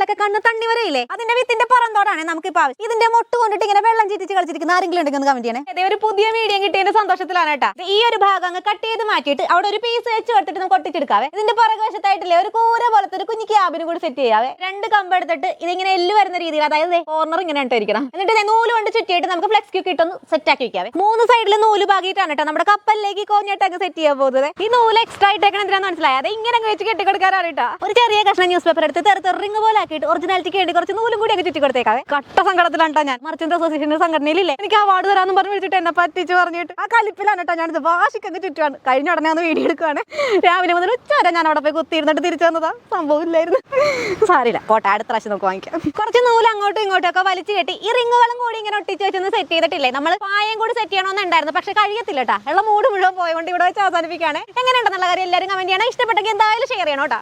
മേളിലൊക്കെ കണ്ണ് തണ്ണി വരയില്ലേ? അതിന്റെ വിത്തിന്റെ പറന്തോടാണ് നമുക്ക് ഇപ്പൊ ഇതിന്റെ മൊട്ട് കൊണ്ടിട്ട് ഇങ്ങനെ വെള്ളം ചീറ്റിച്ച് കളിച്ചിരിക്കുന്ന ആരെങ്കിലും ഉണ്ടെങ്കിൽ കമന്റ് ചെയ്യണേ. അതേ ഒരു പുതിയ മീഡിയം കിട്ടിയതിന്റെ സന്തോഷത്തിലാണ് കേട്ടോ. ഈ ഒരു ഭാഗം അങ്ങ് കട്ട് ചെയ്ത് മാറ്റിയിട്ട് അവിടെ ഒരു പീസ് വെച്ച് എടുത്തിട്ട് നമുക്ക് ഒട്ടിച്ചെടുക്കാവേ ഇതിന്റെ പുറകുവശത്തായിട്ടില്ലേ ഒരു കൂര പോലത്തെ ഒരു കുഞ്ഞു ക്യാബിനും കൂടി സെറ്റ് ചെയ്യാവേ. രണ്ട് കമ്പ് എടുത്തിട്ട് ഇതിങ്ങനെ എല്ല് വരുന്ന രീതിയിൽ അതായത് കോർണർ ഇങ്ങനെ ഇട്ടിരിക്കണം എന്നിട്ട് നൂൽ കൊണ്ട് ചുറ്റിയിട്ട് നമുക്ക് ഫ്ലെക്സ് ക്യൂ ഇട്ടൊന്ന് സെറ്റ് ആക്കി വെക്കാവേ. മൂന്ന് സൈഡിൽ നൂൽ ഭാഗിയിട്ടാണ് കേട്ടോ നമ്മുടെ കപ്പലിലേക്ക് കോഞ്ഞിട്ട് അങ്ങ് സെറ്റ് ചെയ്യാൻ പോകുന്നത്. ഈ നൂൽ എക്സ്ട്രാ ആയിട്ടേക്കണം എന്തിനാന്ന് മനസ്സിലായത് ഇങ്ങനെ വെച്ച് കെട്ടിക്കൊടുക്കാറാണ് കേട്ടോ. ഒരു ചെറിയ കഷ്ണം ന്യൂസ് പേപ്പർ എടുത്ത് തെറുത്തെറിങ് പോലെ ആക്കിയിട്ട് ഒറിജിനാലിറ്റിക്ക് വേണ്ടി കുറച്ച് നൂലും കൂടി അങ്ങ് ചുറ്റി കൊടുത്തേക്കാവേ. കട്ട സങ്കടത്തിലാണ് ഞാൻ. മർച്ചന്റ് അസോസിയേഷന്റെ സംഘടനയിലില്ലേ? എനിക്ക് അവാർഡ് തരാമെന്ന് പറഞ്ഞു വിളിച്ചിട്ട് എന്നെ പറ്റിച്ച് പറഞ്ഞിട്ട് ആ കലിപ്പിലാണ് കേട്ടോ ഞാനിത് വാശിക്കങ്ങ് ചുറ്റുവാണ്. കഴിഞ്ഞ ഉടനെ ഒന്ന് വീഡിയോ എടുക്കുവാണ്. രാവിലെ മുതൽ ഉച്ച വരെ ഞാൻ അവിടെ പോയി കുത്തിയിരുന്നിട്ട് തിരിച്ചു വന്നതാ. സംഭവം ഇല്ലായിരുന്നു. സാരില്ല പോട്ടെ അടുത്ത പ്രാവശ്യം നമുക്ക് വാങ്ങിക്കാം. കുറച്ച് നൂൽ അങ്ങോട്ടും ഇങ്ങോട്ടും ഒക്കെ വലിച്ചു കെട്ടി ഈ റിങ്ങുകളും കൂടി ഇങ്ങനെ ഒട്ടിച്ച് വെച്ചൊന്ന് സെറ്റ് ചെയ്തിട്ടില്ലേ? നമ്മൾ പായം കൂടി സെറ്റ് ചെയ്യണമെന്നുണ്ടായിരുന്നു. പക്ഷെ കഴിയത്തില്ല കേട്ടാ ഉള്ള മൂട് മുഴുവൻ പോയതുകൊണ്ട് ഇവിടെ വെച്ച് അവസാനിപ്പിക്കുകയാണ്. എങ്ങനെയുണ്ടെന്നുള്ള കാര്യം എല്ലാവരും കമന്റ് ചെയ്യണം. ഇഷ്ടപ്പെട്ടെങ്കിൽ എന്തായാലും ഷെയർ ചെയ്യണം കേട്ടോ